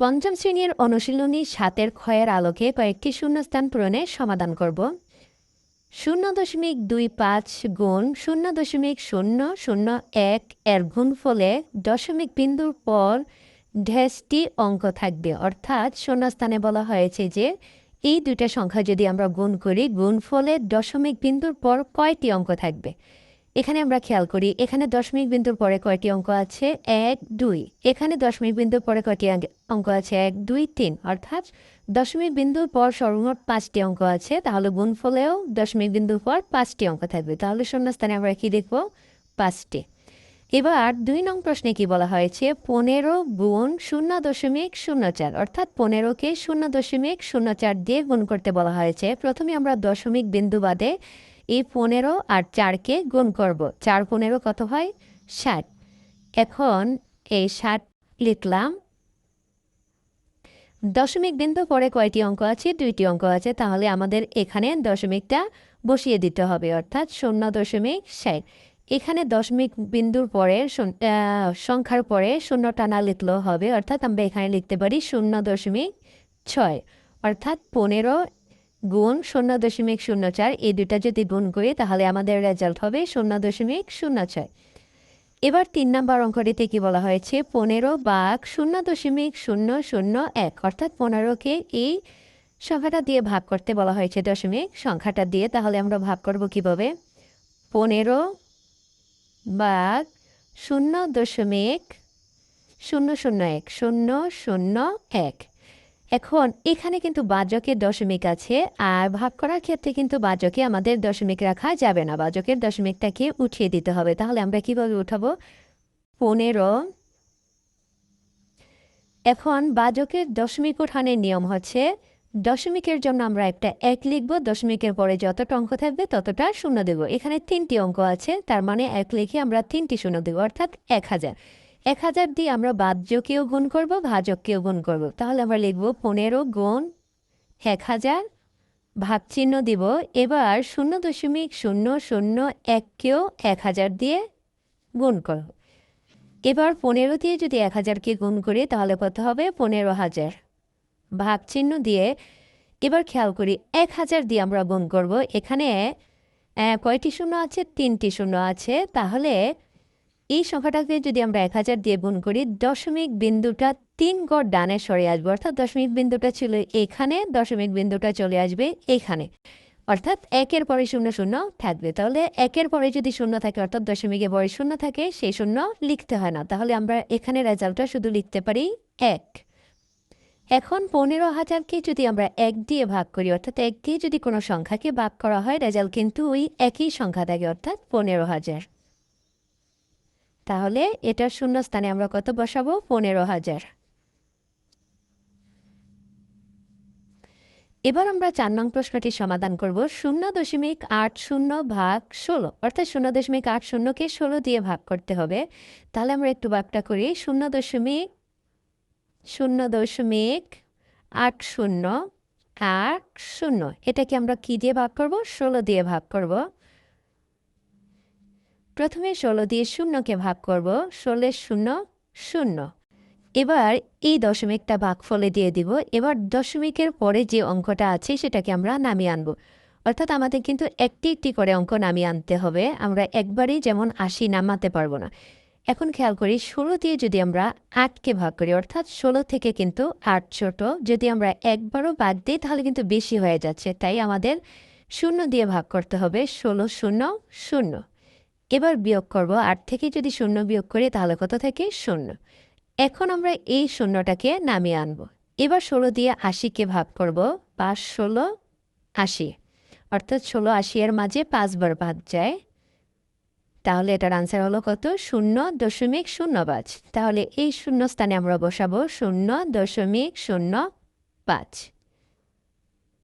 পঞ্চম শ্রেণির অনুশীলনী সাতের ক্ষয়ের আলোকে কয়েকটি শূন্যস্থান পূরণের সমাধান করব। শূন্য দশমিক দুই পাঁচ গুণ শূন্য দশমিক শূন্য শূন্য এক এর গুণফলে দশমিক বিন্দুর পর ড্যাশটি অঙ্ক থাকবে। অর্থাৎ শূন্যস্থানে বলা হয়েছে যে এই দুইটা সংখ্যা যদি আমরা গুণ করি, গুণফলে দশমিক বিন্দুর পর কয়টি অঙ্ক থাকবে? এখানে আমরা খেয়াল করি, এখানে দশমিক বিন্দুর পরে কয়টি অঙ্ক আছে? এক, দুই। এখানে দশমিক বিন্দুর পরে কয়টি অঙ্ক আছে? এক, দুই, তিন। অর্থাৎ দশমিক বিন্দুর পর সর্বমোট পাঁচটি অঙ্ক আছে, তাহলে গুণফলেও দশমিক বিন্দুর পর পাঁচটি অঙ্ক থাকবে। তাহলে শূন্যস্থানে আমরা কি দেখব? পাঁচটি। এবার দুই নং প্রশ্নে কি বলা হয়েছে? পনেরো গুণ শূন্য দশমিক শূন্য চার। অর্থাৎ পনেরোকে শূন্য দশমিক শূন্য চার দিয়ে গুণ করতে বলা হয়েছে। প্রথমে আমরা দশমিক বিন্দু বাদে এই পনেরো আর চারকে গুণ করব। চার পনেরো কত হয়? ষাট। এখন এই ষাট লিখলাম। দশমিক বিন্দু পরে কয়টি অঙ্ক আছে? দুইটি অঙ্ক আছে। তাহলে আমাদের এখানে দশমিকটা বসিয়ে দিতে হবে, অর্থাৎ শূন্য দশমিক ষাট। এখানে দশমিক বিন্দুর পরে সংখ্যার পরে শূন্য টানা লিখলেও হবে, অর্থাৎ আমরা এখানে লিখতে পারি শূন্য দশমিক ছয়। অর্থাৎ পনেরো গুণ শূন্য দশমিক শূন্য চার এই দুটা যদি গুণ করি, তাহলে আমাদের রেজাল্ট হবে শূন্য দশমিক শূন্য ছয় এবার তিন নম্বর অঙ্কটিতে কি বলা হয়েছে? পনেরো বাঘ শূন্য দশমিক শূন্য শূন্য এক, অর্থাৎ পনেরোকে এই সংখ্যাটা দিয়ে ভাগ করতে বলা হয়েছে দশমিক সংখ্যাটা দিয়ে, তাহলে আমরা ভাগ করব কীভাবে? পনেরো বাঘ শূন্য দশমিক শূন্য শূন্য এক, শূন্য শূন্য এক। এখন এখানে কিন্তু বাজকের দশমিক আছে, আর ভাগ করার ক্ষেত্রে কিন্তু বাজকে আমাদের দশমিক রাখা যাবে না। বাজকের দশমিকটাকে উঠিয়ে দিতে হবে। তাহলে আমরা কীভাবে উঠাবো? পনেরো। এখন বাজকের দশমিক উঠানের নিয়ম হচ্ছে, দশমিকের জন্য আমরা একটা এক লিখব, দশমিকের পরে যতটা অঙ্ক থাকবে ততটা শূন্য দেব। এখানে তিনটি অঙ্ক আছে, তার মানে এক লিখে আমরা তিনটি শূন্য দেব, অর্থাৎ এক হাজার। এক হাজার দিয়ে আমরা বাহ্যকেও গুণ করব, ভাজককেও গুণ করব। তাহলে আমরা লিখব পনেরো গুণ এক হাজার ভাগ চিহ্ন দিব। এবার শূন্য দশমিক শূন্য শূন্য এককেও এক হাজার দিয়ে গুণ করব। এবার পনেরো দিয়ে যদি এক হাজারকে গুণ করি, তাহলে কত হবে? পনেরো হাজার। ভাগ চিহ্ন দিয়ে এবার খেয়াল করি, এক হাজার দিয়ে আমরা গুণ করব। এখানে কয়টি শূন্য আছে? তিনটি শূন্য আছে। তাহলে এই সংখ্যাটাকে যদি আমরা এক হাজার দিয়ে গুণ করি, দশমিক বিন্দুটা তিন গড় ডানে সরে আসবে, অর্থাৎ দশমিক বিন্দুটা ছিল এখানে, দশমিক বিন্দুটা চলে আসবে এখানে। অর্থাৎ একের পরে শূন্য শূন্য থাকবে। তাহলে একের পরে যদি শূন্য থাকে, অর্থাৎ দশমিকের পরে শূন্য থাকে, সেই শূন্য লিখতে হয় না। তাহলে আমরা এখানে রেজাল্টটা শুধু লিখতে পারি এক। এখন পনেরো হাজারকে যদি আমরা এক দিয়ে ভাগ করি, অর্থাৎ এক দিয়ে যদি কোনো সংখ্যাকে ভাগ করা হয়, রেজাল্ট কিন্তু ওই একই সংখ্যা থাকে, অর্থাৎ পনেরো হাজার। তাহলে এটার শূন্য স্থানে আমরা কত বসাবো? পনেরো হাজার। এবার আমরা চার নং প্রশ্নটি সমাধান করব। শূন্য দশমিক আট শূন্য ভাগ ষোলো। অর্থাৎ শূন্য দশমিক আট শূন্যকে ষোলো দিয়ে ভাগ করতে হবে। তাহলে আমরা একটু ভাগটা করি। শূন্য দশমিক শূন্য দশমিক আট শূন্য আট শূন্য। এটাকে আমরা কি দিয়ে ভাগ করব? ষোলো দিয়ে ভাগ করব। প্রথমে ষোলো দিয়ে শূন্যকে ভাগ করব ষোলের শূন্য শূন্য। এবার এই দশমিকটা ভাগফলে দিয়ে দিব। এবার দশমিকের পরে যে অঙ্কটা আছে সেটাকে আমরা নামিয়ে আনব। অর্থাৎ আমাদের কিন্তু একটি একটি করে অঙ্ক নামিয়ে আনতে হবে। আমরা একবারই যেমন আশি নামাতে পারব না। এখন খেয়াল করি, ষোলো দিয়ে যদি আমরা আটকে ভাগ করি, অর্থাৎ ষোলো থেকে কিন্তু আট ছোট। যদি আমরা একবারও বাদ দিই, তাহলে কিন্তু বেশি হয়ে যাচ্ছে। তাই আমাদের শূন্য দিয়ে ভাগ করতে হবে, ষোলো শূন্য শূন্য। এবার বিয়োগ করব আট থেকে যদি শূন্য বিয়োগ করি, তাহলে কত থাকে? শূন্য। এখন আমরা এই শূন্যটাকে নামিয়ে আনব। এবার ষোলো দিয়ে আশিকে ভাগ করব, পাঁচ, ষোলো, আশি। অর্থাৎ ষোলো, আশি এর মাঝে পাঁচবার বাদ যায়। তাহলে এটার আনসার হলো কত? শূন্য দশমিক শূন্য পাঁচ। তাহলে এই শূন্য স্থানে আমরা বসাবো শূন্য দশমিক শূন্য পাঁচ।